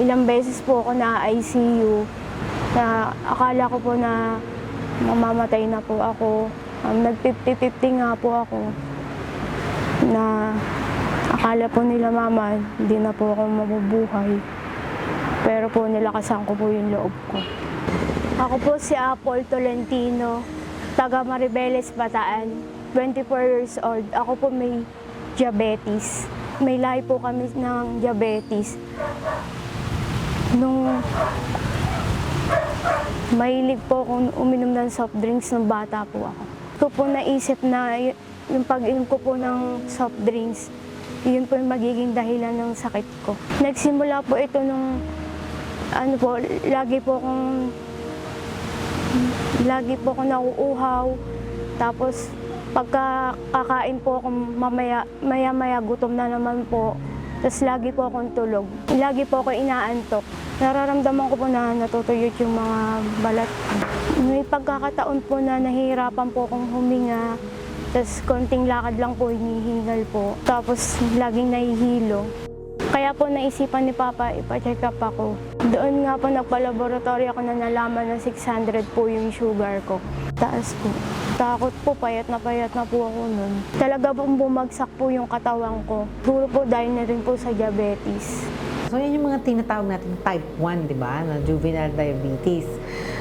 Ilang beses po ako na ICU na akala ko po na mamamatay na po ako. Um, Nag-50-50 nga po ako na akala po nila mama, hindi na po ako mabubuhay. Pero po nilakasan ko po yung loob ko. Ako po si Apple Tolentino, taga Maribeles, Bataan. 24 years old. Ako po may diabetes. May lahi po kami ng diabetes. Nung mahilig po akong uminom ng soft drinks nung bata po ako. Ko po naisip na yung pag-inom ko po ng soft drinks, yun po yung magiging dahilan ng sakit ko. Nagsimula po ito nung ano po, lagi po akong lagi po ako nauuhaw. Tapos pagka kakain po ako mamaya, maya-maya gutom na naman po. Tapos lagi po akong tulog. Lagi po ako inaantok. Nararamdaman ko po na natutuyot yung mga balat. May pagkakataon po na nahihirapan po akong huminga. Tapos konting lakad lang po, hinihingal po. Tapos laging nahihilo. Kaya po naisipan ni Papa, ipa-check up ako. Doon nga po nagpa-laboratory ako na nalaman na 600 po yung sugar ko. Taas po. Takot po, payat na payat na po ako nun. Talaga pong bumagsak po yung katawan ko. Siguro po dahil na rin po sa diabetes. So, yan yung mga tinatawag natin type 1, di ba? Na juvenile diabetes.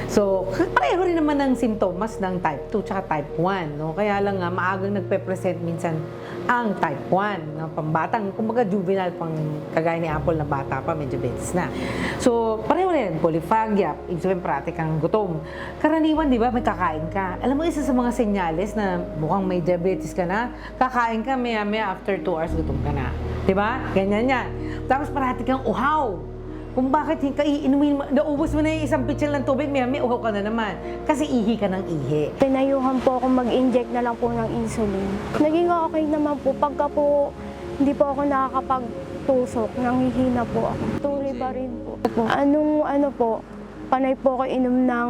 So, pareho rin naman ng simptomas ng type 2 tsaka type 1, no? Kaya lang nga, maagang nagpe-present minsan ang type 1, na pambatang, kumbaga juvenile pang kagaya ni Apple na bata pa, may diabetes na. So, pareho rin, polyphagia, ibig sabihin parati kang gutom. Karaniwan, di ba, may kakain ka. Alam mo, isa sa mga senyales na mukhang may diabetes ka na, kakain ka, maya-maya after 2 hours gutom ka na. Di ba? Ganyan yan. Tapos parati kang uhaw. Kung bakit ka iinumin, mo- naubos mo na yung isang pitchel ng tubig, may may uhaw ka na naman. Kasi ihi ka ng ihi. Pinayuhan po ako mag-inject na lang po ng insulin. Naging okay naman po. Pagka po hindi po ako nakakapagtusok, nanghihina po ako. Tuloy pa rin po. Anong ano po, panay po ako inom ng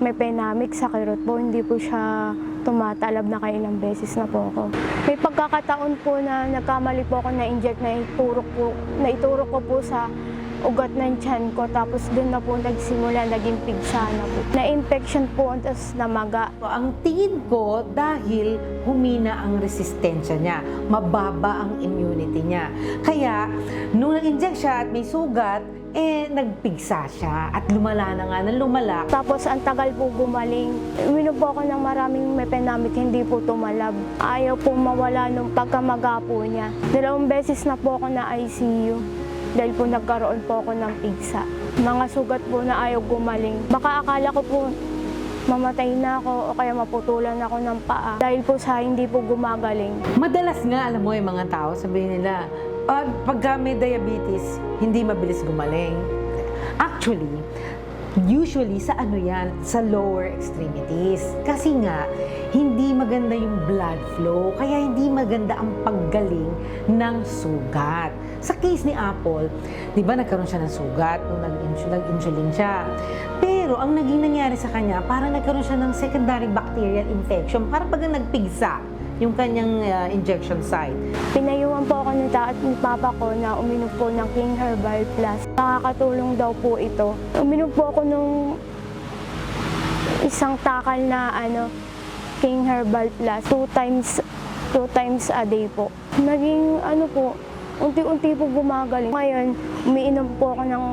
mepenamic sa kirot po. Hindi po siya tumatalab na kailang beses na po ako. May pagkakataon po na nagkamali po ako na inject na iturok po, na iturok ko po sa ugat ng tiyan ko. Tapos doon na po nagsimula, naging pigsa na po. Na-infection po, tapos namaga. Ang tingin ko, dahil humina ang resistensya niya, mababa ang immunity niya. Kaya, nung nag-inject siya at may sugat, eh, nagpigsa siya at lumala na nga ng lumala. Tapos ang tagal po gumaling. Uminom po ako ng maraming mepenamic, hindi po tumalab. Ayaw po mawala nung pagkamaga po niya. Dalawang beses na po ako na ICU dahil po nagkaroon po ako ng pigsa. Mga sugat po na ayaw gumaling. Baka akala ko po mamatay na ako o kaya maputulan ako ng paa dahil po sa hindi po gumagaling. Madalas nga, alam mo, yung mga tao, sabihin nila, pag, pagka may diabetes, hindi mabilis gumaling. Actually, usually sa ano yan, sa lower extremities. Kasi nga, hindi maganda yung blood flow, kaya hindi maganda ang paggaling ng sugat. Sa case ni Apple, di ba nagkaroon siya ng sugat nung nag-insulin, siya. Pero ang naging nangyari sa kanya, parang nagkaroon siya ng secondary bacterial infection, parang pag nagpigsa yung kanyang uh, injection site. Pinayuhan po ako ni ta at ni papa ko na uminom po ng King Herbal Plus. Nakakatulong daw po ito. Uminom po ako nung isang takal na ano, King Herbal Plus. Two times, two times a day po. Naging ano po, unti-unti po gumagaling. Ngayon, umiinom po ako ng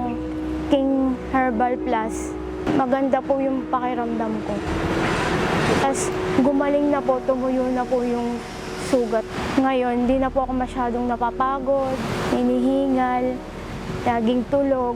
King Herbal Plus. Maganda po yung pakiramdam ko. Tapos gumaling na po, tumuyo na po yung sugat. Ngayon, hindi na po ako masyadong napapagod, hinihingal, laging tulog.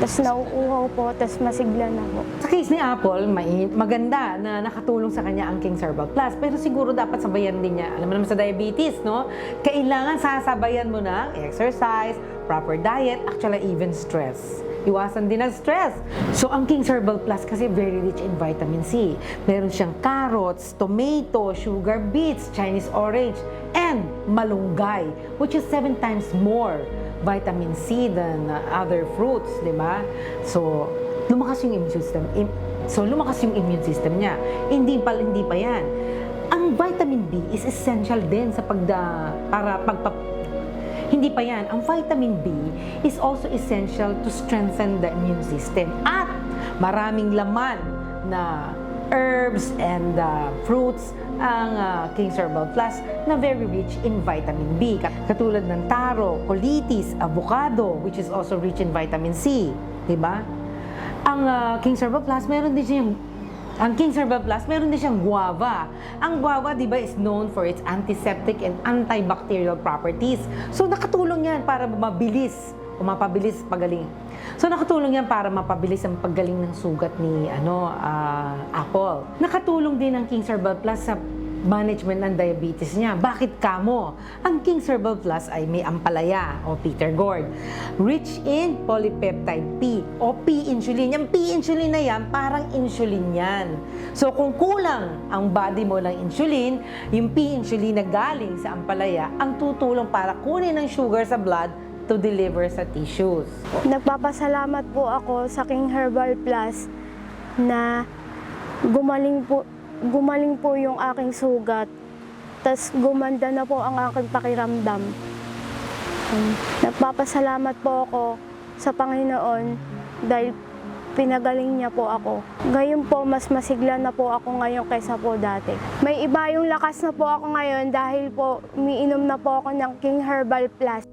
Tapos nauuhaw po, tapos masigla na po. Sa case ni Apple, may, maganda na nakatulong sa kanya ang King Herbal Plus. Pero siguro dapat sabayan din niya. Alam mo naman sa diabetes, no? Kailangan sasabayan mo ng exercise, proper diet, actually even stress. Iwasan din ang stress. So, ang King's Herbal Plus kasi very rich in vitamin C. Meron siyang carrots, tomato, sugar beets, Chinese orange, and malunggay, which is seven times more vitamin C than uh, other fruits, di ba? So, lumakas yung immune system. So, lumakas yung immune system niya. Hindi pa, hindi pa yan. Ang vitamin B is essential din sa pagda, para pagpa, Hindi pa yan. Ang vitamin B is also essential to strengthen the immune system. At maraming laman na herbs and uh, fruits ang uh, King's Herbal Plus na very rich in vitamin B. Kat- Katulad ng taro, colitis, avocado, which is also rich in vitamin C. Diba? Ang uh, King's Herbal Plus, meron din siyang ang King's Herbal Plus, meron din siyang guava. Ang guava, di ba, is known for its antiseptic and antibacterial properties. So, nakatulong yan para mabilis o mapabilis pagaling. So, nakatulong yan para mapabilis ang paggaling ng sugat ni ano, ah, Apple. Nakatulong din ang King's Herbal Plus sa management ng diabetes niya. Bakit kamo? Ang King's Herbal Plus ay may ampalaya o Peter Gourd. Rich in polypeptide P o P-insulin. Yung P-insulin na yan, parang insulin yan. So kung kulang ang body mo ng insulin, yung P-insulin na galing sa ampalaya, ang tutulong para kunin ang sugar sa blood to deliver sa tissues. Nagpapasalamat po ako sa King Herbal Plus na gumaling po gumaling po yung aking sugat. Tapos gumanda na po ang aking pakiramdam. Um, Nagpapasalamat po ako sa Panginoon dahil pinagaling niya po ako. Ngayon po, mas masigla na po ako ngayon kaysa po dati. May iba yung lakas na po ako ngayon dahil po umiinom na po ako ng King Herbal Plus.